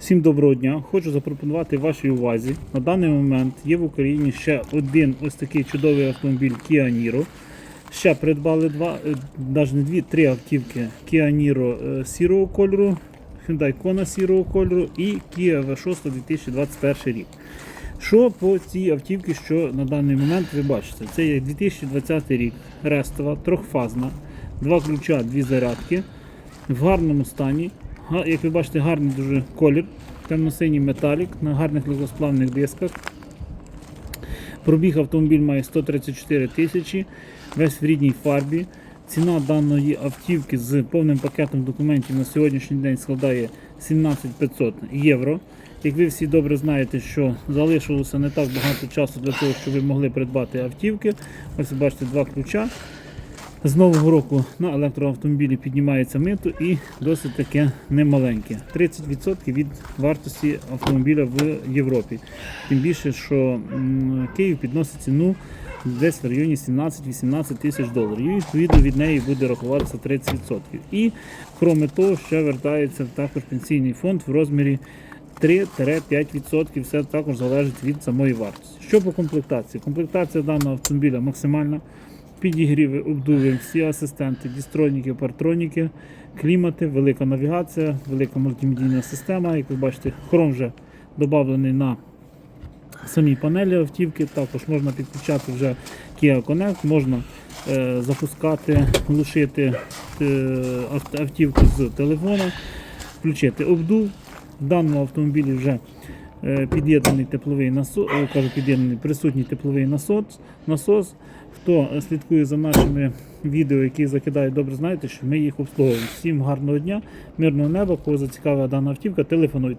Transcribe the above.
Всім доброго дня. Хочу запропонувати вашій увазі. На даний момент є в Україні ще один ось такий чудовий автомобіль Kia Niro. Ще придбали два, е, навіть не дві, три автівки Kia Niro е, сірого кольору, Hyundai Kona сірого кольору і Kia V6 2021 рік. Що по цій автівці, що на даний момент ви бачите? Це є 2020 рік, рестова, трьохфазна, два ключа, дві зарядки в гарному стані. Як ви бачите, гарний дуже колір, темно-синій металік на гарних легкосплавних дисках. Пробіг автомобіль має 134 тисячі, весь в рідній фарбі. Ціна даної автівки з повним пакетом документів на сьогоднішній день складає 17 500 євро. Як ви всі добре знаєте, що залишилося не так багато часу для того, щоб ви могли придбати автівки. Ось бачите два ключа. З нового року на електроавтомобілі піднімається мито і досить таке немаленьке. 30% від вартості автомобіля в Європі. Тим більше, що Київ підносить ціну десь в районі 17-18 тисяч доларів. І відповідно від неї буде рахуватися 30%. І крім того, ще вертається також пенсійний фонд в розмірі 3-5%. Все також залежить від самої вартості. Що по комплектації? Комплектація даного автомобіля максимальна підігріви, обдуви, всі асистенти, дістроніки, партроніки, клімати, велика навігація, велика мультимедійна система. Як ви бачите, хром вже додавлений на самій панелі автівки. Також можна підключати вже Kia Connect, можна е, запускати, глушити е, автівку з телефона, включити обдув. В даному автомобілі вже під'єднаний тепловий насос, кажу, під'єднаний присутній тепловий насос. насос. Хто е, слідкує за нашими відео, які закидають, добре знаєте, що ми їх обслуговуємо. Всім гарного дня, мирного неба, кого зацікавила дана автівка, телефонуйте.